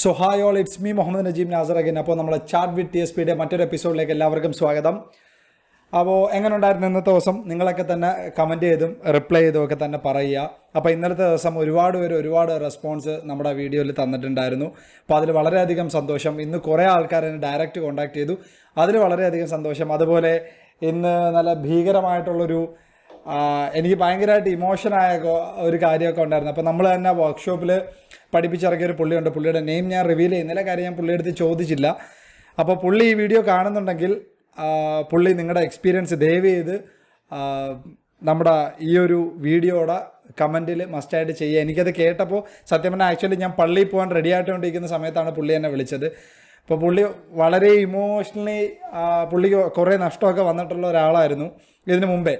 So hi all it's me Muhammad Najeeb Nasser again അപ്പോൾ നമ്മളെ chat with T S പിയുടെ മറ്റൊരു എപ്പിസോഡിലേക്ക് എല്ലാവർക്കും സ്വാഗതം. അപ്പോൾ എങ്ങനെ ഉണ്ടായിരുന്നു ഇന്നത്തെ ദിവസം? നിങ്ങളൊക്കെ തന്നെ കമന്റ് ചെയ്തും റിപ്ലൈ ചെയ്തും ഒക്കെ തന്നെ പറയുക. അപ്പോൾ ഇന്നലത്തെ ദിവസം ഒരുപാട് പേര് ഒരുപാട് റെസ്പോൺസ് നമ്മുടെ വീഡിയോയിൽ തന്നിട്ടുണ്ടായിരുന്നു. അപ്പോൾ അതിൽ വളരെയധികം സന്തോഷം. ഇന്ന് കുറേ ആൾക്കാർ എന്നെ ഡയറക്റ്റ് കോൺടാക്ട് ചെയ്തു. അതിൽ വളരെയധികം സന്തോഷം. അതുപോലെ ഇന്ന് നല്ല ഭീകരമായിട്ടുള്ളൊരു എനിക്ക് ഭയങ്കരമായിട്ട് ഇമോഷനായ ഒരു കാര്യമൊക്കെ ഉണ്ടായിരുന്നു. അപ്പോൾ നമ്മൾ തന്നെ വർക്ക്ഷോപ്പിൽ പഠിപ്പിച്ചിറക്കിയ ഒരു പുള്ളിയുണ്ട്. പുള്ളിയുടെ നെയിം ഞാൻ റിവീൽ ചെയ്യുന്നില്ല കാര്യം ഞാൻ പുള്ളിയെടുത്ത് ചോദിച്ചില്ല. അപ്പോൾ പുള്ളി ഈ വീഡിയോ കാണുന്നുണ്ടെങ്കിൽ പുള്ളി നിങ്ങളുടെ എക്സ്പീരിയൻസ് ദയവ് ചെയ്ത് നമ്മുടെ ഈ ഒരു വീഡിയോയുടെ കമന്റിൽ മസ്റ്റായിട്ട് ചെയ്യുക. എനിക്കത് കേട്ടപ്പോൾ സത്യം പറഞ്ഞാൽ ആക്ച്വലി ഞാൻ പള്ളിയിൽ പോകാൻ റെഡി ആയിട്ടുകൊണ്ടിരിക്കുന്ന സമയത്താണ് പുള്ളി എന്നെ വിളിച്ചത്. അപ്പോൾ പുള്ളി വളരെ ഇമോഷണലി പുള്ളിക്ക് കുറേ നഷ്ടമൊക്കെ വന്നിട്ടുള്ള ഒരാളായിരുന്നു ഇതിനു മുമ്പേ.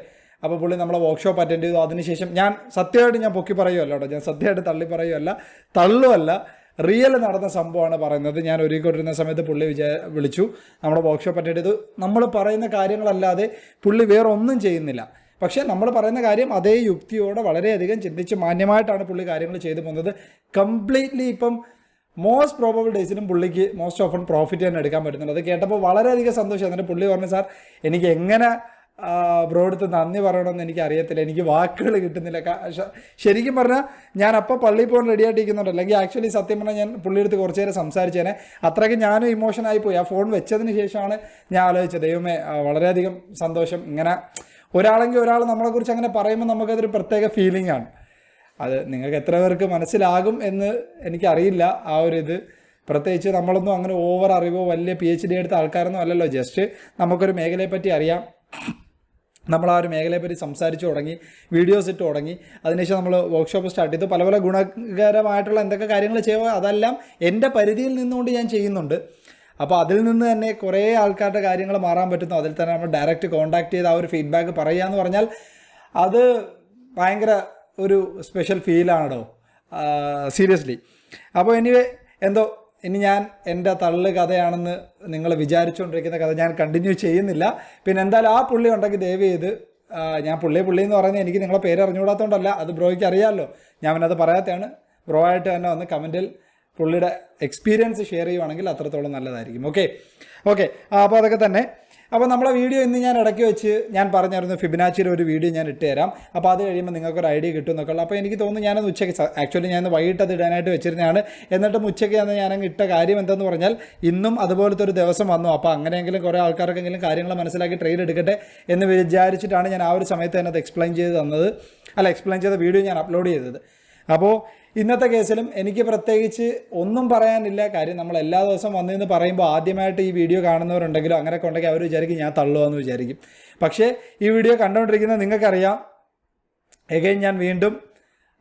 അപ്പോൾ പുള്ളി നമ്മളെ വർക്ക്ഷോപ്പ് അറ്റൻഡ് ചെയ്തു. അതിനുശേഷം ഞാൻ സത്യമായിട്ട് ഞാൻ പൊക്കി പറയുമല്ലോ കേട്ടോ. ഞാൻ സത്യമായിട്ട് തള്ളി പറയുമല്ല തള്ളുമല്ല റിയൽ നടന്ന സംഭവമാണ് പറയുന്നത്. ഞാൻ ഒരുക്കൊണ്ടിരുന്ന സമയത്ത് പുള്ളി വിചാ വിളിച്ചു. നമ്മുടെ വർക്ക്ഷോപ്പ് അറ്റൻഡ് ചെയ്തു. നമ്മൾ പറയുന്ന കാര്യങ്ങളല്ലാതെ പുള്ളി വേറെ ഒന്നും ചെയ്യുന്നില്ല. പക്ഷേ നമ്മൾ പറയുന്ന കാര്യം അതേ യുക്തിയോടെ വളരെയധികം ചിന്തിച്ച് മാന്യമായിട്ടാണ് പുള്ളി കാര്യങ്ങൾ ചെയ്തു പോകുന്നത്. കംപ്ലീറ്റ്ലി ഇപ്പം മോസ്റ്റ് പ്രോബബിൾ ഡേയ്സിനും പുള്ളിക്ക് മോസ്റ്റ് ഓഫൺ പ്രോഫിറ്റ് തന്നെ എടുക്കാൻ പറ്റുന്നുണ്ട് അത് കേട്ടപ്പോൾ വളരെയധികം സന്തോഷം. എന്നിട്ട് പുള്ളി പറഞ്ഞു സാർ എനിക്ക് എങ്ങനെ ബ്രോ അടുത്ത് നന്ദി പറയണമെന്ന് എനിക്ക് അറിയത്തില്ല എനിക്ക് വാക്കുകൾ കിട്ടുന്നില്ല. ശരിക്കും പറഞ്ഞാൽ ഞാൻ അപ്പോൾ പള്ളിയിൽ പോകാൻ റെഡി ആയിട്ടിരിക്കുന്നുണ്ട്. അല്ലെങ്കിൽ ആക്ച്വലി സത്യം പറഞ്ഞാൽ ഞാൻ പുള്ളിയെടുത്ത് കുറച്ച് നേരം സംസാരിച്ചേനെ. അത്രയ്ക്ക് ഞാനും ഇമോഷനായി പോയി. ആ ഫോൺ വെച്ചതിന് ശേഷമാണ് ഞാൻ ആലോചിച്ചത്. ദൈവമേ വളരെയധികം സന്തോഷം. ഇങ്ങനെ ഒരാളെങ്കിൽ ഒരാൾ നമ്മളെക്കുറിച്ച് അങ്ങനെ പറയുമ്പോൾ നമുക്കതൊരു പ്രത്യേക ഫീലിംഗ് ആണ്. അത് നിങ്ങൾക്ക് എത്ര പേർക്ക് മനസ്സിലാകും എന്ന് എനിക്കറിയില്ല. ആ ഒരു ഇത്. പ്രത്യേകിച്ച് നമ്മളൊന്നും അങ്ങനെ ഓവർ അറിവോ വലിയ പി എച്ച് ഡി എടുത്ത ആൾക്കാരൊന്നും അല്ലല്ലോ. ജസ്റ്റ് നമുക്കൊരു മേഖലയെ പറ്റി അറിയാം. നമ്മൾ ആ ഒരു മേഖലയെ പറ്റി സംസാരിച്ച് തുടങ്ങി വീഡിയോസ് ഇട്ട് തുടങ്ങി. അതിനുശേഷം നമ്മൾ വർക്ക്ഷോപ്പ് സ്റ്റാർട്ട് ചെയ്തു. പല പല ഗുണകരമായിട്ടുള്ള എന്തൊക്കെ കാര്യങ്ങൾ ചെയ്യുക അതെല്ലാം എന്റെ പരിധിയിൽ നിന്നുകൊണ്ട് ഞാൻ ചെയ്യുന്നുണ്ട്. അപ്പോൾ അതിൽ നിന്ന് തന്നെ കുറേ ആൾക്കാരുടെ കാര്യങ്ങൾ മാറാൻ പറ്റുന്നു. അതിൽ തന്നെ നമ്മൾ ഡയറക്റ്റ് കോൺടാക്ട് ചെയ്ത് ആ ഒരു ഫീഡ്ബാക്ക് പറയുക എന്ന് പറഞ്ഞാൽ അത് ഭയങ്കര ഒരു സ്പെഷ്യൽ ഫീലാണോ സീരിയസ്ലി അപ്പോൾ എനിവേ എന്തോ ഇനി ഞാൻ എന്റെ തള്ളു കഥയാണെന്ന് നിങ്ങൾ വിചാരിച്ചുകൊണ്ടിരിക്കുന്ന കഥ ഞാൻ കണ്ടിന്യൂ ചെയ്യുന്നില്ല. പിന്നെ എന്തായാലും ആ പുള്ളി ഉണ്ടെങ്കിൽ ദയവ് ചെയ്ത് ഞാൻ പുള്ളി പുള്ളി എന്ന് പറയുന്നത് എനിക്ക് നിങ്ങളെ പേര് അറിഞ്ഞുകൂടാത്തതുകൊണ്ടല്ല അത് ബ്രോയ്ക്ക് അറിയാമല്ലോ ഞാൻ അവനത് പറയാത്തതാണ്. ബ്രോ ആയിട്ട് തന്നെ വന്ന് കമന്റിൽ പുള്ളിയുടെ എക്സ്പീരിയൻസ് ഷെയർ ചെയ്യുവാണെങ്കിൽ അത്രത്തോളം നല്ലതായിരിക്കും. ഓക്കെ ഓക്കെ അപ്പോൾ അതൊക്കെ തന്നെ. അപ്പോൾ നമ്മളെ വീഡിയോ ഇന്ന് ഞാൻ ഇടയ്ക്ക് വെച്ച് ഞാൻ പറഞ്ഞായിരുന്നു ഫിബിനാച്ചിയുടെ ഒരു വീഡിയോ ഞാൻ ഇട്ട് തരാം. അപ്പോൾ അത് കഴിയുമ്പോൾ നിങ്ങൾക്ക് ഒരു ഐഡിയ കിട്ടും എന്നൊക്കെ അപ്പോൾ എനിക്ക് തോന്നുന്നു ഞാനൊന്ന് ഉച്ചയ്ക്ക് ആക്ച്വലി ഞാൻ വൈകിട്ട് അത് ഇടാനായിട്ട് വെച്ചിരുന്നതാണ്. എന്നിട്ടും ഉച്ചയ്ക്ക് അന്ന് ഞാനങ്ങ് ഇട്ട കാര്യം എന്തെന്ന് പറഞ്ഞാൽ ഇന്നും അതുപോലത്തെ ഒരു ദിവസം വന്നു. അപ്പോൾ അങ്ങനെയെങ്കിലും കുറേ ആൾക്കാർക്കെങ്കിലും കാര്യങ്ങൾ മനസ്സിലാക്കി ട്രെയിൻ എടുക്കട്ടെ എന്ന് വിചാരിച്ചിട്ടാണ് ഞാൻ ആ ഒരു സമയത്ത് തന്നെ അത് എക്സ്പ്ലെയിൻ ചെയ്ത് തന്നത്. അല്ല എക്സ്പ്ലെയിൻ ചെയ്ത വീഡിയോ ഞാൻ അപ്ലോഡ് ചെയ്തത്. അപ്പോൾ ഇന്നത്തെ കേസിലും എനിക്ക് പ്രത്യേകിച്ച് ഒന്നും പറയാനില്ല. കാര്യം നമ്മൾ എല്ലാ ദിവസവും വന്നിന്ന് പറയുമ്പോൾ ആദ്യമായിട്ട് ഈ വീഡിയോ കാണുന്നവരുണ്ടെങ്കിലും അങ്ങനെയൊക്കെ ഉണ്ടെങ്കിൽ അവർ വിചാരിക്കും ഞാൻ തള്ളുവാന്ന് വിചാരിക്കും. പക്ഷേ ഈ വീഡിയോ കണ്ടുകൊണ്ടിരിക്കുന്ന നിങ്ങൾക്കറിയാം. എഗൈൻ ഞാൻ വീണ്ടും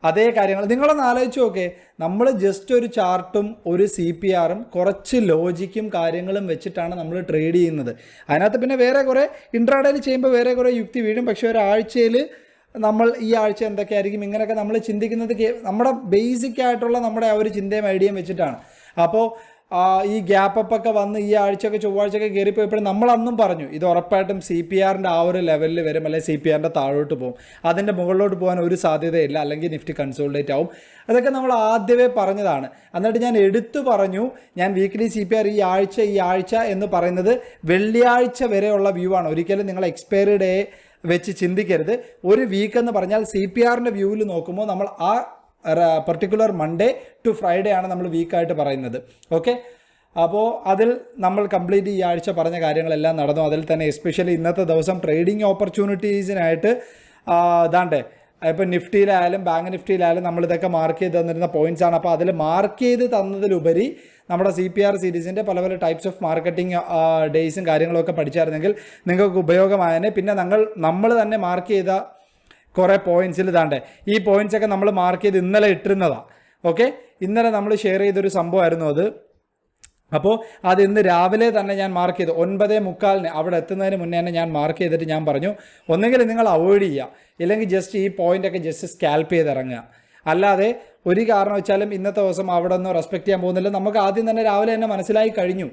അതേ കാര്യങ്ങൾ നിങ്ങളൊന്ന് ആലോചിച്ച് നോക്കേ. നമ്മൾ ജസ്റ്റ് ഒരു ചാർട്ടും ഒരു സി പി ആറും കുറച്ച് ലോജിക്കും കാര്യങ്ങളും വെച്ചിട്ടാണ് നമ്മൾ ട്രേഡ് ചെയ്യുന്നത്. അതിനകത്ത് പിന്നെ വേറെ കുറേ ഇൻട്രാഡേയിൽ ചെയ്യുമ്പോൾ വേറെ കുറേ യുക്തി വീഴും. പക്ഷേ ഒരാഴ്ചയിൽ നമ്മൾ ഈ ആഴ്ച എന്തൊക്കെയായിരിക്കും ഇങ്ങനെയൊക്കെ നമ്മൾ ചിന്തിക്കുന്നത് നമ്മുടെ ബേസിക് ആയിട്ടുള്ള നമ്മുടെ ആ ഒരു ചിന്തയും ഐഡിയയും വെച്ചിട്ടാണ്. അപ്പോൾ ഈ ഗ്യാപ്പ് അപ്പ് ഒക്കെ വന്ന് ഈ ആഴ്ചയൊക്കെ ചൊവ്വാഴ്ചയൊക്കെ കയറിപ്പോയപ്പോഴും നമ്മൾ അന്നും പറഞ്ഞു ഇത് ഉറപ്പായിട്ടും സി പി ആറിന്റെ ആ ഒരു ലെവലിൽ വരും അല്ലെങ്കിൽ സി പി ആറിന്റെ താഴോട്ട് പോകും. അതിന്റെ മുകളിലോട്ട് പോകാൻ ഒരു സാധ്യതയില്ല അല്ലെങ്കിൽ നിഫ്റ്റി കൺസോൾഡേറ്റ് ആവും. അതൊക്കെ നമ്മൾ ആദ്യമേ പറഞ്ഞതാണ്. എന്നിട്ട് ഞാൻ എടുത്തു പറഞ്ഞു ഞാൻ വീക്ക്ലി സി പി ആർ ഈ ആഴ്ച ഈ ആഴ്ച എന്ന് പറയുന്നത് വെള്ളിയാഴ്ച വരെയുള്ള വ്യൂ ആണ്. ഒരിക്കലും നിങ്ങൾ എക്സ്പയറി ഡേ വെച്ച് ചിന്തിക്കരുത്. ഒരു വീക്ക് എന്ന് പറഞ്ഞാൽ സി പി ആറിന്റെ വ്യൂവിൽ നോക്കുമ്പോൾ നമ്മൾ ആ പർട്ടിക്കുലർ മൺഡേ ടു ഫ്രൈഡേ ആണ് നമ്മൾ വീക്കായിട്ട് പറയുന്നത്. ഓക്കെ അപ്പോൾ അതിൽ നമ്മൾ കംപ്ലീറ്റ് ഈ ആഴ്ച പറഞ്ഞ കാര്യങ്ങളെല്ലാം നടന്നു. അതിൽ തന്നെ എസ്പെഷ്യലി ഇന്നത്തെ ദിവസം ട്രേഡിംഗ് ഓപ്പർച്യൂണിറ്റീസിനായിട്ട് ഇതാണ്ടേ. ഇപ്പം നിഫ്റ്റിയിലായാലും ബാങ്ക് നിഫ്റ്റിയിലായാലും നമ്മളിതൊക്കെ മാർക്ക് ചെയ്ത് തന്നിരുന്ന പോയിന്റ്സ് ആണ്. അപ്പോൾ അതിൽ മാർക്ക് ചെയ്ത് തന്നതിലുപരി നമ്മുടെ സി പി ആർ സീരീസിന്റെ പല പല ടൈപ്സ് ഓഫ് മാർക്കറ്റിംഗ് ഡേയ്സും കാര്യങ്ങളൊക്കെ പഠിച്ചായിരുന്നെങ്കിൽ നിങ്ങൾക്ക് ഉപയോഗമായതിനെ പിന്നെ ഞങ്ങൾ നമ്മൾ തന്നെ മാർക്ക് ചെയ്ത കുറേ പോയിന്റ്സിൽ ഇതാണ്ട്. ഈ ഒക്കെ നമ്മൾ മാർക്ക് ചെയ്ത് ഇന്നലെ ഇട്ടിരുന്നതാണ് ഓക്കെ ഇന്നലെ നമ്മൾ ഷെയർ ചെയ്തൊരു സംഭവമായിരുന്നു അത്. അപ്പോൾ അത് ഇന്ന് രാവിലെ തന്നെ ഞാൻ മാർക്ക് ചെയ്തു. ഒൻപതേ മുക്കാലിന് അവിടെ എത്തുന്നതിന് മുന്നേ തന്നെ ഞാൻ മാർക്ക് ചെയ്തിട്ട് ഞാൻ പറഞ്ഞു ഒന്നെങ്കിൽ നിങ്ങൾ അവോയ്ഡ് ചെയ്യുക. ഇല്ലെങ്കിൽ ജസ്റ്റ് ഈ പോയിന്റൊക്കെ ജസ്റ്റ് സ്കാൽപ്പ് ചെയ്ത് ഇറങ്ങുക അല്ലാതെ ഒരു കാരണം വെച്ചാലും ഇന്നത്തെ ദിവസം അവിടെ നിന്ന് റെസ്പെക്ട് ചെയ്യാൻ പോകുന്നില്ല. നമുക്ക് ആദ്യം തന്നെ രാവിലെ തന്നെ മനസ്സിലായി കഴിഞ്ഞു.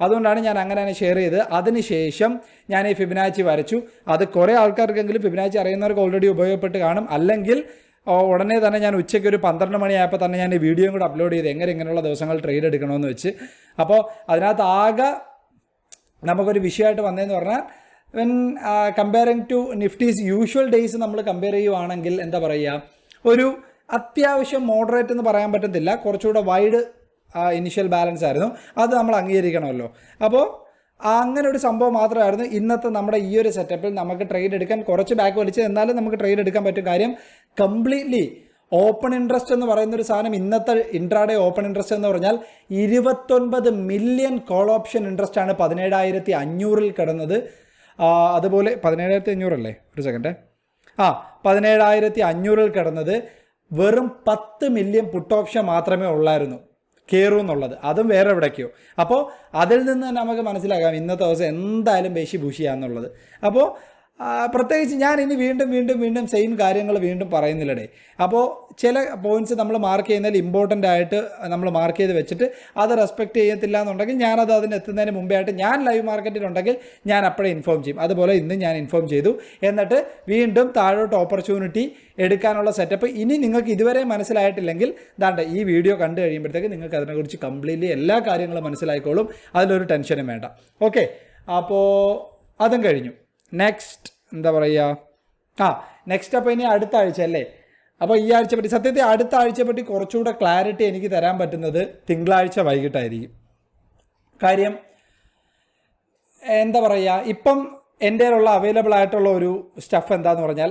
അതുകൊണ്ടാണ് ഞാൻ അങ്ങനെ തന്നെ ഷെയർ ചെയ്ത് അതിനുശേഷം ഞാൻ ഈ ഫിബിനാച്ചി വരച്ചു. അത് കുറേ ആൾക്കാർക്കെങ്കിലും ഫിബിനാച്ചി അറിയുന്നവർക്ക് ഓൾറെഡി ഉപയോഗപ്പെട്ട് കാണും. അല്ലെങ്കിൽ ഉടനെ തന്നെ ഞാൻ ഉച്ചയ്ക്ക് ഒരു പന്ത്രണ്ട് മണിയായപ്പോൾ തന്നെ ഞാൻ ഈ വീഡിയോയും കൂടെ അപ്ലോഡ് ചെയ്ത് എങ്ങനെ ഇങ്ങനെയുള്ള ദിവസങ്ങൾ ട്രേഡ് എടുക്കണമെന്ന് വെച്ച്. അപ്പോൾ അതിനകത്ത് ആകെ നമുക്കൊരു വിഷയമായിട്ട് വന്നതെന്ന് പറഞ്ഞാൽ when comparing to nifties usual days നമ്മൾ കമ്പയർ ചെയ്യുവാണെങ്കിൽ എന്താ പറയുക ഒരു അത്യാവശ്യം മോഡറേറ്റ് എന്ന് പറയാൻ പറ്റത്തില്ല. കുറച്ചുകൂടെ വൈഡ് ഇനിഷ്യൽ ബാലൻസ് ആയിരുന്നു. അത് നമ്മൾ അംഗീകരിക്കണമല്ലോ. അപ്പോൾ അങ്ങനെ ഒരു സംഭവം മാത്രമായിരുന്നു ഇന്നത്തെ നമ്മുടെ ഈ ഒരു സെറ്റപ്പിൽ നമുക്ക് ട്രേഡ് എടുക്കാൻ കുറച്ച് ബാക്ക് വലിച്ചത്. എന്നാലും നമുക്ക് ട്രേഡ് എടുക്കാൻ പറ്റും കാര്യം കംപ്ലീറ്റ്ലി ഓപ്പൺ ഇൻട്രസ്റ്റ് എന്ന് പറയുന്ന ഒരു സാധനം ഇന്നത്തെ ഇൻട്രാഡേ ഓപ്പൺ ഇൻട്രസ്റ്റ് എന്ന് പറഞ്ഞാൽ ഇരുപത്തൊൻപത് മില്യൺ കോൾ ഓപ്ഷൻ ഇൻട്രസ്റ്റ് ആണ് പതിനേഴായിരത്തി അഞ്ഞൂറിൽ കിടന്നത് അതുപോലെ പതിനേഴായിരത്തി അഞ്ഞൂറല്ലേ ഒരു സെക്കൻഡ് ആ പതിനേഴായിരത്തി അഞ്ഞൂറിൽ കിടന്നത്. വെറും പത്ത് മില്യൺ പുട്ട് ഓപ്ഷൻ മാത്രമേ ഉള്ളായിരുന്നു. കയറും എന്നുള്ളത്. അതും വേറെ എവിടേക്കോ. അപ്പോൾ അതിൽ നിന്ന് നമുക്ക് മനസ്സിലാക്കാം ഇന്നത്തെ ദിവസം എന്തായാലും ബേശി ഭൂഷിയാന്നുള്ളത്. അപ്പോൾ പ്രത്യേകിച്ച് ഞാൻ ഇനി വീണ്ടും വീണ്ടും വീണ്ടും സെയിം കാര്യങ്ങൾ വീണ്ടും പറയുന്നില്ലടേ. അപ്പോൾ ചില പോയിന്റ്സ് നമ്മൾ മാർക്ക് ചെയ്യുന്നതിൽ ഇമ്പോർട്ടന്റ് ആയിട്ട് നമ്മൾ മാർക്ക് ചെയ്ത് വെച്ചിട്ട് അത് റെസ്പെക്ട് ചെയ്യത്തില്ല എന്നുണ്ടെങ്കിൽ ഞാനത് അതിന് എത്തുന്നതിന് മുമ്പേ ആയിട്ട് ഞാൻ ലൈവ് മാർക്കറ്റിലുണ്ടെങ്കിൽ ഞാൻ അപ്പോഴേ ഇൻഫോം ചെയ്യും. അതുപോലെ ഇന്ന് ഞാൻ ഇൻഫോം ചെയ്തു. എന്നിട്ട് വീണ്ടും താഴോട്ട് ഓപ്പർച്യൂണിറ്റി എടുക്കാനുള്ള സെറ്റപ്പ് ഇനി നിങ്ങൾക്ക് ഇതുവരെ മനസ്സിലായിട്ടില്ലെങ്കിൽ ദാണ്ട ഈ വീഡിയോ കണ്ടു കഴിയുമ്പോഴത്തേക്ക് നിങ്ങൾക്ക് അതിനെക്കുറിച്ച് കംപ്ലീറ്റ്ലി എല്ലാ കാര്യങ്ങളും മനസ്സിലായിക്കോളും. അതിലൊരു ടെൻഷനും വേണ്ട. ഓക്കെ അപ്പോൾ അതും കഴിഞ്ഞു. നെക്സ്റ്റ് എന്താ പറയുക ആ നെക്സ്റ്റ് അപ്പോൾ ഇനി അടുത്ത ആഴ്ച അല്ലേ? അപ്പോൾ ഈ ആഴ്ച പറ്റി സത്യത്തിൽ അടുത്ത ആഴ്ചയെ പറ്റി കുറച്ചുകൂടെ ക്ലാരിറ്റി എനിക്ക് തരാൻ പറ്റുന്നത് തിങ്കളാഴ്ച വൈകിട്ടായിരിക്കും. കാര്യം എന്താ പറയുക ഇപ്പം എന്റെ ഉള്ള അവൈലബിൾ ആയിട്ടുള്ള ഒരു സ്റ്റഫ് എന്താന്ന് പറഞ്ഞാൽ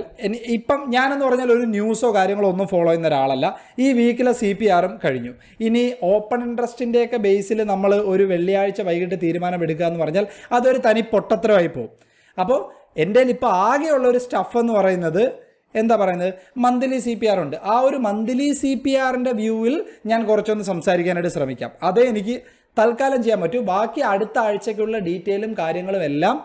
ഇപ്പം ഞാനെന്ന് പറഞ്ഞാൽ ഒരു ന്യൂസോ കാര്യങ്ങളോ ഒന്നും ഫോളോ ചെയ്യുന്ന ഒരാളല്ല. ഈ വീക്കിലെ സി പി ആറും കഴിഞ്ഞു. ഇനി ഓപ്പൺ ഇൻട്രസ്റ്റിന്റെയൊക്കെ ബേസിൽ നമ്മൾ ഒരു വെള്ളിയാഴ്ച വൈകിട്ട് തീരുമാനമെടുക്കുക എന്ന് പറഞ്ഞാൽ അതൊരു തനി പൊട്ടത്തരമായി പോകും അപ്പോൾ എന്റെ ഇപ്പോൾ ആകെയുള്ള ഒരു സ്റ്റഫ് എന്ന് പറയുന്നത് എന്താ പറയുന്നത്? മന്ത്ലി സി പി ആർ ഉണ്ട്. ആ ഒരു മന്ത്ലി സി പി ആറിന്റെ വ്യൂവിൽ ഞാൻ കുറച്ചൊന്ന് സംസാരിക്കാനായിട്ട് ശ്രമിക്കാം. അതേ എനിക്ക് തൽക്കാലം ചെയ്യാൻ പറ്റൂ. ബാക്കി അടുത്ത ആഴ്ചയ്ക്കുള്ള ഡീറ്റെയിലും കാര്യങ്ങളും എല്ലാം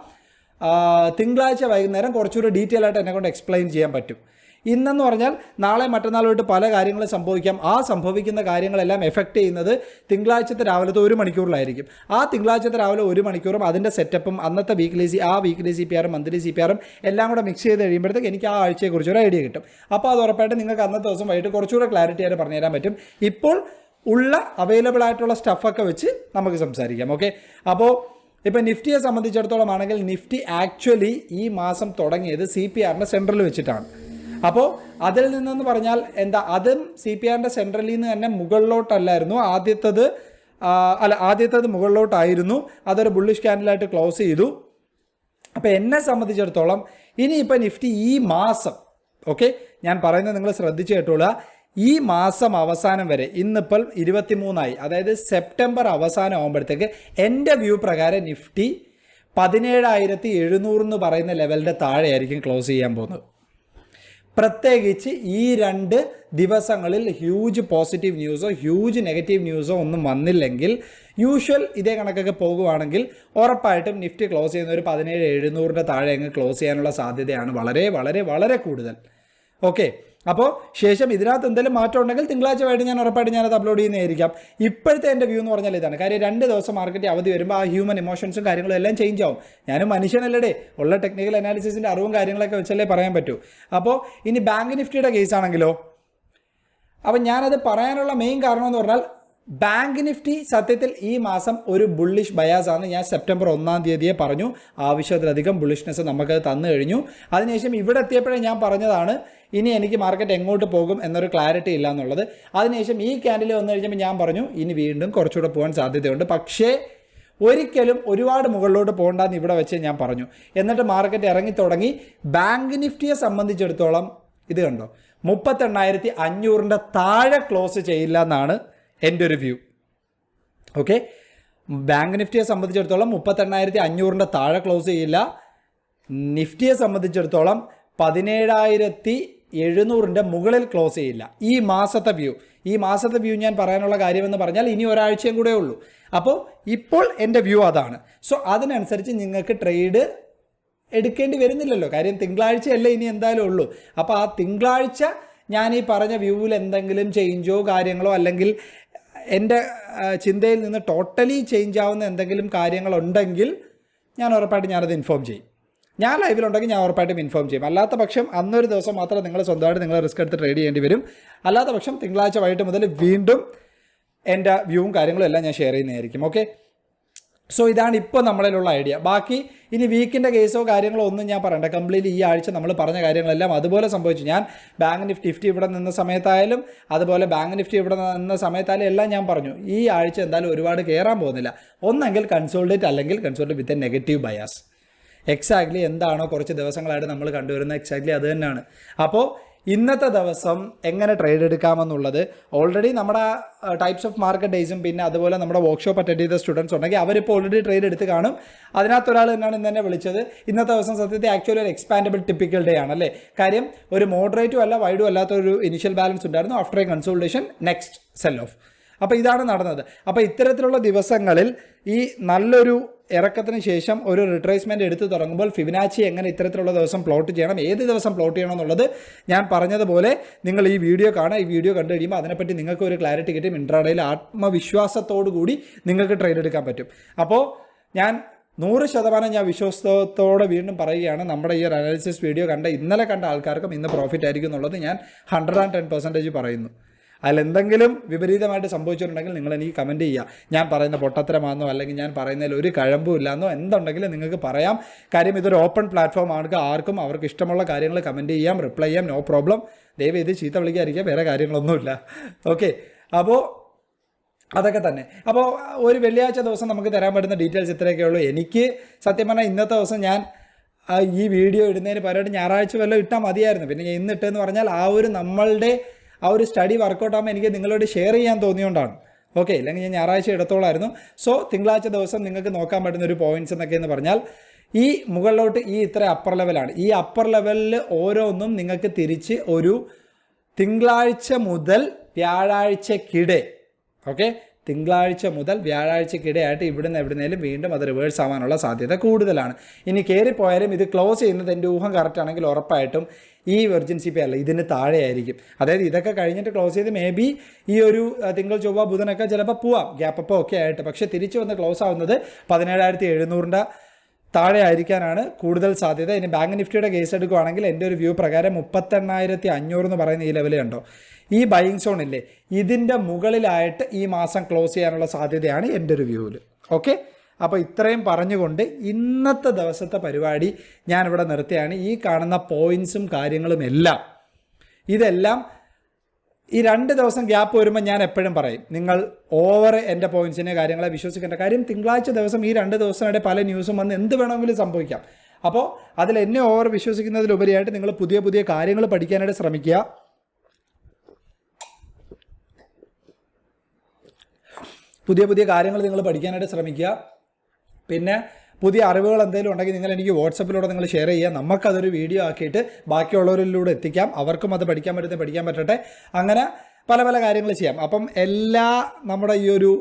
തിങ്കളാഴ്ച വൈകുന്നേരം കുറച്ചുകൂടി ഡീറ്റെയിൽ ആയിട്ട് എന്നെ കൊണ്ട് എക്സ്പ്ലെയിൻ ചെയ്യാൻ പറ്റും. ഇന്നെന്ന് പറഞ്ഞാൽ നാളെ മറ്റന്നാളോട്ട് പല കാര്യങ്ങളും സംഭവിക്കാം. ആ സംഭവിക്കുന്ന കാര്യങ്ങളെല്ലാം എഫക്റ്റ് ചെയ്യുന്നത് തിങ്കളാഴ്ചത്തെ രാവിലത്തെ ഒരു മണിക്കൂറിലായിരിക്കും. ആ തിങ്കളാഴ്ചത്തെ രാവിലെ ഒരു മണിക്കൂറും അതിന്റെ സെറ്റപ്പും അന്നത്തെ വീക്ക്ലി സി ആ വീക്ക്ലി സി പി ആറും മന്ത്ലി സി പി ആറും എല്ലാം കൂടെ മിക്സ് ചെയ്ത് കഴിയുമ്പോഴത്തേക്ക് എനിക്ക് ആ ആഴ്ചയെക്കുറിച്ച് ഒരു ഐഡിയ കിട്ടും. അപ്പോൾ അത് ഉറപ്പായിട്ട് നിങ്ങൾക്ക് അന്നത്തെ ദിവസം വൈകിട്ട് കുറച്ചുകൂടെ ക്ലാരിറ്റി ആയിട്ട് പറഞ്ഞു പറഞ്ഞുതരാൻ പറ്റും. ഇപ്പോൾ ഉള്ള അവൈലബിൾ ആയിട്ടുള്ള സ്റ്റഫൊക്കെ വെച്ച് നമുക്ക് സംസാരിക്കാം. ഓക്കെ അപ്പോൾ ഇപ്പം നിഫ്റ്റിയെ സംബന്ധിച്ചിടത്തോളം ആണെങ്കിൽ നിഫ്റ്റി ആക്ച്വലി ഈ മാസം തുടങ്ങിയത് സി പി ആറിന്റെ സെൻട്രൽ വെച്ചിട്ടാണ്. അപ്പോൾ അതിൽ നിന്നെന്ന് പറഞ്ഞാൽ എന്താ അതും സി പി ആറിന്റെ സെൻട്രലിൽ നിന്ന് തന്നെ മുകളിലോട്ടല്ലായിരുന്നു. ആദ്യത്തത് അല്ല ആദ്യത്തത് മുകളിലോട്ടായിരുന്നു. അതൊരു ബുള്ളിഷ് ക്യാൻഡിലായിട്ട് ക്ലോസ് ചെയ്തു. അപ്പോൾ എന്നെ സംബന്ധിച്ചിടത്തോളം ഇനിയിപ്പോൾ നിഫ്റ്റി ഈ മാസം ഓക്കെ ഞാൻ പറയുന്നത് നിങ്ങൾ ശ്രദ്ധിച്ചു കേട്ടോളുക. ഈ മാസം അവസാനം വരെ ഇന്നിപ്പോൾ ഇരുപത്തിമൂന്നായി അതായത് സെപ്റ്റംബർ അവസാനം ആകുമ്പോഴത്തേക്ക് എന്റെ വ്യൂ പ്രകാരം നിഫ്റ്റി പതിനേഴായിരത്തി എഴുന്നൂറ് എന്ന് പറയുന്ന ലെവലിന്റെ താഴെയായിരിക്കും ക്ലോസ് ചെയ്യാൻ പോകുന്നത്. പ്രത്യേകിച്ച് ഈ രണ്ട് ദിവസങ്ങളിൽ ഹ്യൂജ് പോസിറ്റീവ് ന്യൂസോ ഹ്യൂജ് നെഗറ്റീവ് ന്യൂസോ ഒന്നും വന്നില്ലെങ്കിൽ യൂഷ്വൽ ഇതേ കണക്കൊക്കെ പോകുവാണെങ്കിൽ ഉറപ്പായിട്ടും നിഫ്റ്റി ക്ലോസ് ചെയ്യുന്ന ഒരു പതിനേഴ് എഴുന്നൂറിന്റെ താഴെ അങ്ങ് ക്ലോസ് ചെയ്യാനുള്ള സാധ്യതയാണ് വളരെ വളരെ വളരെ കൂടുതൽ. ഓക്കെ അപ്പോൾ ശേഷം ഇതിനകത്ത് എന്തെങ്കിലും മാറ്റം ഉണ്ടെങ്കിൽ തിങ്കളാഴ്ച വൈകിട്ട് ഞാൻ ഉറപ്പായിട്ട് ഞാനത് അപ്ലോഡ് ചെയ്യുന്നതായിരിക്കാം. ഇപ്പോഴത്തെ എന്റെ വ്യൂ എന്ന് പറഞ്ഞാൽ ഇതാണ്. കാര്യം രണ്ട് ദിവസം മാർക്കറ്റ് അവധി വരുമ്പോൾ ആ ഹ്യൂമൻ ഇമോഷൻസും കാര്യങ്ങളും എല്ലാം ചേഞ്ച് ആവും. ഞാനും മനുഷ്യനല്ലേ ഉള്ള ടെക്നിക്കൽ അനാലിസിസിന്റെ അറിവും കാര്യങ്ങളൊക്കെ വെച്ചല്ലേ പറയാൻ പറ്റൂ. അപ്പോൾ ഇനി ബാങ്ക് നിഫ്റ്റിയുടെ കേസാണെങ്കിലോ അപ്പം ഞാനത് പറയാനുള്ള മെയിൻ കാരണം എന്ന് പറഞ്ഞാൽ ബാങ്ക് നിഫ്റ്റി സത്യത്തിൽ ഈ മാസം ഒരു ബുള്ളിഷ് ബയാസ് ആണ്. ഞാൻ സെപ്റ്റംബർ ഒന്നാം തീയതിയെ പറഞ്ഞു. ആവശ്യത്തിലധികം ബുള്ളിഷ്നെസ് നമുക്കത് തന്നു കഴിഞ്ഞു. അതിനുശേഷം ഇവിടെ എത്തിയപ്പോഴേ ഞാൻ പറഞ്ഞതാണ് ഇനി എനിക്ക് മാർക്കറ്റ് എങ്ങോട്ട് പോകും എന്നൊരു ക്ലാരിറ്റി ഇല്ല എന്നുള്ളത്. അതിനുശേഷം ഈ ക്യാൻഡിൽ വന്നു കഴിഞ്ഞപ്പോൾ ഞാൻ പറഞ്ഞു ഇനി വീണ്ടും കുറച്ചുകൂടെ പോകാൻ സാധ്യതയുണ്ട്. പക്ഷേ ഒരിക്കലും ഒരുപാട് മുകളിലോട്ട് പോകണ്ടെന്ന് ഇവിടെ വെച്ച് ഞാൻ പറഞ്ഞു. എന്നിട്ട് മാർക്കറ്റ് ഇറങ്ങി തുടങ്ങി ബാങ്ക് നിഫ്റ്റിയെ സംബന്ധിച്ചിടത്തോളം ഇത് കണ്ടോ? മുപ്പത്തെണ്ണായിരത്തി അഞ്ഞൂറിന്റെ താഴെ ക്ലോസ് ചെയ്യില്ല എന്നാണ് എന്റെ ഒരു വ്യൂ. ഓക്കെ? ബാങ്ക് നിഫ്റ്റിയെ സംബന്ധിച്ചിടത്തോളം മുപ്പത്തെണ്ണായിരത്തി അഞ്ഞൂറിന്റെ താഴെ ക്ലോസ് ചെയ്യില്ല. നിഫ്റ്റിയെ സംബന്ധിച്ചിടത്തോളം പതിനേഴായിരത്തി എഴുന്നൂറിന്റെ മുകളിൽ ക്ലോസ് ചെയ്യില്ല. ഈ മാസത്തെ വ്യൂ. ഈ മാസത്തെ വ്യൂ ഞാൻ പറയാനുള്ള കാര്യമെന്ന് പറഞ്ഞാൽ ഇനി ഒരാഴ്ചയും കൂടെ ഉള്ളൂ. അപ്പോൾ ഇപ്പോൾ എന്റെ വ്യൂ അതാണ്. സോ അതിനനുസരിച്ച് നിങ്ങൾക്ക് ട്രേഡ് എടുക്കേണ്ടി വരുന്നില്ലല്ലോ. കാര്യം തിങ്കളാഴ്ചയല്ലേ ഇനി എന്തായാലും ഉള്ളൂ. അപ്പോൾ ആ തിങ്കളാഴ്ച ഞാൻ ഈ പറഞ്ഞ വ്യൂവിൽ എന്തെങ്കിലും ചേഞ്ചോ കാര്യങ്ങളോ അല്ലെങ്കിൽ എന്റെ ചിന്തയിൽ നിന്ന് ടോട്ടലി ചേഞ്ച് ആവുന്ന എന്തെങ്കിലും കാര്യങ്ങളുണ്ടെങ്കിൽ ഞാൻ ഉറപ്പായിട്ട് ഞാനത് ഇൻഫോം ചെയ്യും. ഞാൻ ലൈവിലുണ്ടെങ്കിൽ ഞാൻ ഉറപ്പായിട്ടും ഇൻഫോം ചെയ്യും. അല്ലാത്ത പക്ഷം അന്നൊരു ദിവസം മാത്രം നിങ്ങൾ സ്വന്തമായിട്ട് നിങ്ങൾ റിസ്ക് എടുത്ത് ട്രേഡ് ചെയ്യേണ്ടി വരും. അല്ലാത്ത പക്ഷം തിങ്കളാഴ്ച വൈകിട്ട് മുതൽ വീണ്ടും എന്റെ വ്യൂവും കാര്യങ്ങളും എല്ലാം ഞാൻ ഷെയർ ചെയ്യുന്നതായിരിക്കും. ഓക്കെ സോ ഇതാണ് ഇപ്പോൾ നമ്മളിലുള്ള ഐഡിയ ബാക്കി ഇനി വീക്കിന്റെ കേസോ കാര്യങ്ങളോ ഒന്നും ഞാൻ പറയണ്ട. കംപ്ലീറ്റ് ഈ ആഴ്ച നമ്മൾ പറഞ്ഞ കാര്യങ്ങളെല്ലാം അതുപോലെ സംഭവിച്ചു. ഞാൻ ബാങ്ക് നിഫ്റ്റി നിഫ്റ്റി ഇവിടെ നിന്ന സമയത്തായാലും അതുപോലെ ബാങ്ക് നിഫ്റ്റി ഇവിടെ നിന്ന സമയത്തായാലും എല്ലാം ഞാൻ പറഞ്ഞു. ഈ ആഴ്ച എന്തായാലും ഒരുപാട് കയറാൻ പോകുന്നില്ല. ഒന്നെങ്കിൽ കൺസോൾഡേറ്റ് അല്ലെങ്കിൽ consolidate with a negative bias exactly എന്താണോ കുറച്ച് ദിവസങ്ങളായിട്ട് നമ്മൾ കണ്ടുവരുന്നത്. എക്സാക്ട്ലി അത് തന്നെയാണ്. അപ്പോൾ ഇന്നത്തെ ദിവസം എങ്ങനെ ട്രേഡ് എടുക്കാമെന്നുള്ളത് ഓൾറെഡി നമ്മുടെ ടൈപ്സ് ഓഫ് മാർക്കറ്റ് ഡേയ്സും പിന്നെ അതുപോലെ നമ്മുടെ വർക്ക്ഷോപ്പ് അറ്റൻഡ് ചെയ്ത സ്റ്റുഡൻസ് ഉണ്ടെങ്കിൽ അവരിപ്പോൾ ഓൾറെഡി ട്രേഡ് എടുത്ത് കാണും. അതിനകത്ത് ഒരാൾ തന്നെയാണ് ഇന്ന് തന്നെ വിളിച്ചത്. ഇന്നത്തെ ദിവസം സത്യത്തിൽ ആക്ച്വലി ഒരു എക്സ്പാൻഡബിൾ ടിപ്പിക്കൽ ഡേ ആണ് അല്ലേ കാര്യം ഒരു മോഡറേറ്റും അല്ല വൈഡും അല്ലാത്ത ഒരു ഇനിഷ്യൽ ബാലൻസ് ഉണ്ടായിരുന്നു. After a consultation next sell off അപ്പോൾ ഇതാണ് നടന്നത്. അപ്പോൾ ഇത്തരത്തിലുള്ള ദിവസങ്ങളിൽ ഈ നല്ലൊരു ഇറക്കത്തിന് ശേഷം ഒരു റിട്രേസ്മെന്റ് എടുത്തു തുടങ്ങുമ്പോൾ ഫിബിനാച്ചി എങ്ങനെ ഇത്തരത്തിലുള്ള ദിവസം പ്ലോട്ട് ചെയ്യണം ഏത് ദിവസം പ്ലോട്ട് ചെയ്യണം എന്നുള്ളത് ഞാൻ പറഞ്ഞതുപോലെ നിങ്ങൾ ഈ വീഡിയോ കാണുക. ഈ വീഡിയോ കണ്ടു കഴിയുമ്പോൾ അതിനെപ്പറ്റി നിങ്ങൾക്ക് ഒരു ക്ലാരിറ്റി കിട്ടും. ഇൻട്രാഡയിൽ ആത്മവിശ്വാസത്തോടു കൂടി നിങ്ങൾക്ക് ട്രേഡ് എടുക്കാൻ പറ്റും. അപ്പോൾ ഞാൻ നൂറ് ശതമാനം ഞാൻ വിശ്വാസത്തോടെ വീണ്ടും പറയുകയാണ്. നമ്മുടെ ഈ ഒരു അനാലിസിസ് വീഡിയോ കണ്ട ഇന്നലെ കണ്ട ആൾക്കാർക്കും ഇന്ന് പ്രോഫിറ്റ് ആയിരിക്കും എന്നുള്ളത് ഞാൻ ഹൺഡ്രഡ് ആൻഡ് ടെൻ പെർസെന്റേജ് പറയുന്നു. അതിലെന്തെങ്കിലും വിപരീതമായിട്ട് സംഭവിച്ചിട്ടുണ്ടെങ്കിൽ നിങ്ങൾ എനിക്ക് കമന്റ് ചെയ്യുക. ഞാൻ പറയുന്ന പൊട്ടത്തരമാണെന്നോ അല്ലെങ്കിൽ ഞാൻ പറയുന്നതിൽ ഒരു കഴമ്പും ഇല്ലാന്നോ എന്തുണ്ടെങ്കിലും നിങ്ങൾക്ക് പറയാം. കാര്യം ഇതൊരു ഓപ്പൺ പ്ലാറ്റ്ഫോം ആണ്. ആർക്കും അവർക്ക് ഇഷ്ടമുള്ള കാര്യങ്ങൾ കമന്റ് ചെയ്യാം റിപ്ലൈ ചെയ്യാം നോ പ്രോബ്ലം ദയവ് ഇത് ചീത്ത വിളിക്കാതിരിക്കുക വേറെ കാര്യങ്ങളൊന്നുമില്ല. ഓക്കെ അപ്പോൾ അതൊക്കെ തന്നെ. അപ്പോൾ ഒരു വെള്ളിയാഴ്ച ദിവസം നമുക്ക് തരാൻ പറ്റുന്ന ഡീറ്റെയിൽസ് ഇത്രയൊക്കെ ഉള്ളൂ. എനിക്ക് സത്യം പറഞ്ഞാൽ ഇന്നത്തെ ദിവസം ഞാൻ ഈ വീഡിയോ ഇടുന്നതിന് പരമായിട്ട് ഞായറാഴ്ച വല്ലതും ഇട്ടാൽ മതിയായിരുന്നു. പിന്നെ ഞാൻ ഇന്ന് ഇട്ടെന്ന് പറഞ്ഞാൽ ആ ഒരു നമ്മളുടെ ആ ഒരു സ്റ്റഡി വർക്കൗട്ട് ആകുമ്പോൾ എനിക്ക് നിങ്ങളോട് ഷെയർ ചെയ്യാൻ തോന്നിയോണ്ടാണ്. ഓക്കെ അല്ലെങ്കിൽ ഞാൻ ഞായറാഴ്ച എടുത്തോളായിരുന്നു. സോ തിങ്കളാഴ്ച ദിവസം നിങ്ങൾക്ക് നോക്കാൻ പറ്റുന്ന ഒരു പോയിന്റ്സ് എന്നൊക്കെ എന്ന് പറഞ്ഞാൽ ഈ മുകളിലോട്ട് ഈ ഇത്ര അപ്പർ ലെവലാണ് ഈ അപ്പർ ലെവലിൽ ഓരോന്നും നിങ്ങൾക്ക് തിരിച്ച് ഒരു തിങ്കളാഴ്ച മുതൽ വ്യാഴാഴ്ചക്കിടെ ഓക്കെ തിങ്കളാഴ്ച മുതൽ വ്യാഴാഴ്ചക്കിടെയായിട്ട് ഇവിടുന്ന് എവിടുന്നേലും വീണ്ടും അത് റിവേഴ്സ് ആവാനുള്ള സാധ്യത കൂടുതലാണ്. ഇനി കയറിപ്പോയാലും ഇത് ക്ലോസ് ചെയ്യുന്നത് എന്റെ ഊഹം കറക്റ്റ് ആണെങ്കിൽ ഉറപ്പായിട്ടും ഈ വെർജിൻ പേ അല്ല ഇതിന് താഴെയായിരിക്കും. അതായത് ഇതൊക്കെ കഴിഞ്ഞിട്ട് ക്ലോസ് ചെയ്ത് മേ ബി ഈ ഒരു തിങ്കൾ ചൊവ്വ ബുധനൊക്കെ ചിലപ്പോൾ പോവാം. ഗ്യാപ്പ് ഒക്കെ ആയിട്ട്. പക്ഷേ തിരിച്ചു വന്ന് ക്ലോസ് ആവുന്നത് പതിനേഴായിരത്തി എഴുന്നൂറിന്റെ താഴെ ആയിരിക്കാനാണ് കൂടുതൽ സാധ്യത. ഇനി ബാങ്ക് നിഫ്റ്റിയുടെ കേസ് എടുക്കുകയാണെങ്കിൽ എന്റെ ഒരു വ്യൂ പ്രകാരം മുപ്പത്തെണ്ണായിരത്തി അഞ്ഞൂറ് എന്ന് പറയുന്ന ഈ ലെവൽ ഉണ്ടോ ഈ ബൈങ് സോൺ ഇല്ലേ? ഇതിന്റെ മുകളിലായിട്ട് ഈ മാസം ക്ലോസ് ചെയ്യാനുള്ള സാധ്യതയാണ് എന്റെ ഒരു വ്യൂവിൽ ഓക്കെ അപ്പോൾ ഇത്രയും പറഞ്ഞുകൊണ്ട് ഇന്നത്തെ ദിവസത്തെ പരിപാടി ഞാനിവിടെ നിർത്തിയാണ് ഈ കാണുന്ന പോയിൻസും കാര്യങ്ങളും എല്ലാം ഇതെല്ലാം ഈ രണ്ട് ദിവസം ഗ്യാപ്പ് വരുമ്പോൾ ഞാൻ എപ്പോഴും പറയും നിങ്ങൾ ഓവർ എന്റെ പോയിന്റ്സിനെ കാര്യങ്ങളെ വിശ്വസിക്കേണ്ട കാര്യം തിങ്കളാഴ്ച ദിവസം ഈ രണ്ട് ദിവസമായിട്ട് പല ന്യൂസും വന്ന് എന്ത് വേണമെങ്കിലും സംഭവിക്കാം. അപ്പോൾ അതിൽ എന്നെ ഓവർ വിശ്വസിക്കുന്നതിലുപരിയായിട്ട് നിങ്ങൾ പുതിയ പുതിയ കാര്യങ്ങൾ പഠിക്കാനായിട്ട് ശ്രമിക്കുക. പുതിയ പുതിയ കാര്യങ്ങൾ നിങ്ങൾ പഠിക്കാനായിട്ട് ശ്രമിക്കുക. പിന്നെ പുതിയ അറിവുകൾ എന്തെങ്കിലും ഉണ്ടെങ്കിൽ നിങ്ങൾ എനിക്ക് വാട്സപ്പിലൂടെ നിങ്ങൾ ഷെയർ ചെയ്യുക. നമുക്കതൊരു വീഡിയോ ആക്കിയിട്ട് ബാക്കിയുള്ളവരിലൂടെ എത്തിക്കാം. അവർക്കും അത് പഠിക്കാൻ പറ്റുന്ന പഠിക്കാൻ പറ്റട്ടെ. അങ്ങനെ പല പല കാര്യങ്ങൾ ചെയ്യാം. അപ്പം എല്ലാ നമ്മുടെ ഈ ഒരു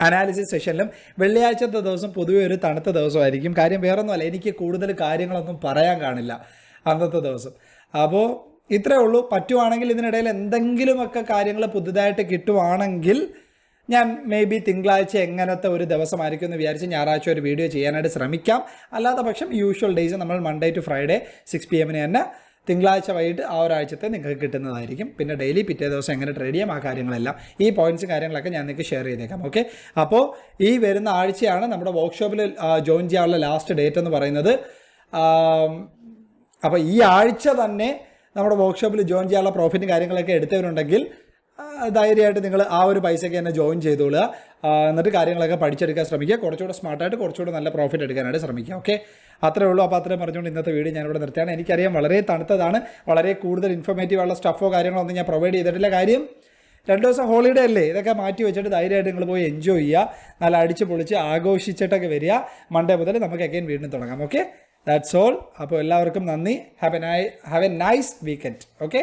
അനാലിസിസ് സെഷനിലും വെള്ളിയാഴ്ചത്തെ ദിവസം പൊതുവെ ഒരു തണുത്ത ദിവസമായിരിക്കും. കാര്യം വേറൊന്നുമല്ല എനിക്ക് കൂടുതൽ കാര്യങ്ങളൊന്നും പറയാൻ കാണില്ല അന്നത്തെ ദിവസം. അപ്പോൾ ഇത്രേ ഉള്ളൂ. പറ്റുവാണെങ്കിൽ ഇതിനിടയിൽ എന്തെങ്കിലുമൊക്കെ കാര്യങ്ങൾ പുതുതായിട്ട് കിട്ടുവാണെങ്കിൽ ഞാൻ മേ ബി തിങ്കളാഴ്ച എങ്ങനത്തെ ഒരു ദിവസമായിരിക്കും എന്ന് വിചാരിച്ച് ഞായറാഴ്ച ഒരു വീഡിയോ ചെയ്യാനായിട്ട് ശ്രമിക്കാം. അല്ലാത്ത പക്ഷം യൂഷ്വൽ ഡേയ്സ് നമ്മൾ Monday to Friday six P എമ്മിന് തന്നെ തിങ്കളാഴ്ച വൈകിട്ട് ആ ഒരാഴ്ചത്തെ നിങ്ങൾക്ക് കിട്ടുന്നതായിരിക്കും. പിന്നെ ഡെയിലി പിറ്റേ ദിവസം എങ്ങനെ ട്രേഡ് ചെയ്യാം ആ കാര്യങ്ങളെല്ലാം. ഈ പോയിന്റ്സും കാര്യങ്ങളൊക്കെ ഞാൻ നിങ്ങൾക്ക് ഷെയർ ചെയ്തേക്കാം ഓക്കെ അപ്പോൾ ഈ വരുന്ന ആഴ്ചയാണ് നമ്മുടെ വർക്ക്ഷോപ്പിൽ ജോയിൻ ചെയ്യാനുള്ള ലാസ്റ്റ് ഡേറ്റ് എന്ന് പറയുന്നത്. അപ്പോൾ ഈ ആഴ്ച തന്നെ നമ്മുടെ വർക്ക്ഷോപ്പിൽ ജോയിൻ ചെയ്യാനുള്ള പ്രോഫിറ്റും കാര്യങ്ങളൊക്കെ എടുത്തവരുണ്ടെങ്കിൽ ധൈര്യമായിട്ട് നിങ്ങൾ ആ ഒരു പൈസയ്ക്ക് തന്നെ ജോയിൻ ചെയ്തോളുക. എന്നിട്ട് കാര്യങ്ങളൊക്കെ പഠിച്ചെടുക്കാൻ ശ്രമിക്കുക. കുറച്ചുകൂടെ സ്മാർട്ടായിട്ട് കുറച്ചുകൂടെ നല്ല പ്രോഫിറ്റ് എടുക്കാനായിട്ട് ശ്രമിക്കുക. ഓക്കെ അത്രേ ഉള്ളൂ. അപ്പോൾ അത്രയും പറഞ്ഞുകൊണ്ട് ഇന്നത്തെ വീഡിയോ ഞാനിവിടെ നിർത്തിയാണ് എനിക്കറിയാം വളരെ തണുത്തതാണ്. വളരെ കൂടുതൽ ഇൻഫോർമേറ്റീവ് ഉള്ള സ്റ്റഫോ കാര്യങ്ങളോ ഒന്നും ഞാൻ പ്രൊവൈഡ് ചെയ്തിട്ടില്ല. കാര്യം രണ്ട് ദിവസം ഹോളിഡേ അല്ലേ? ഇതൊക്കെ മാറ്റി വെച്ചിട്ട് ധൈര്യമായിട്ട് നിങ്ങൾ പോയി എൻജോയ് ചെയ്യുക. നല്ല അടിച്ച് പൊളിച്ച് ആഘോഷിച്ചിട്ടൊക്കെ വരിക. മൺഡേ മുതൽ നമുക്ക് അഗൈൻ വീണ്ടും തുടങ്ങാം. ഓക്കെ ദാറ്റ്സ് ഓൾ അപ്പോൾ എല്ലാവർക്കും നന്ദി. Have a nice have a nice weekend okay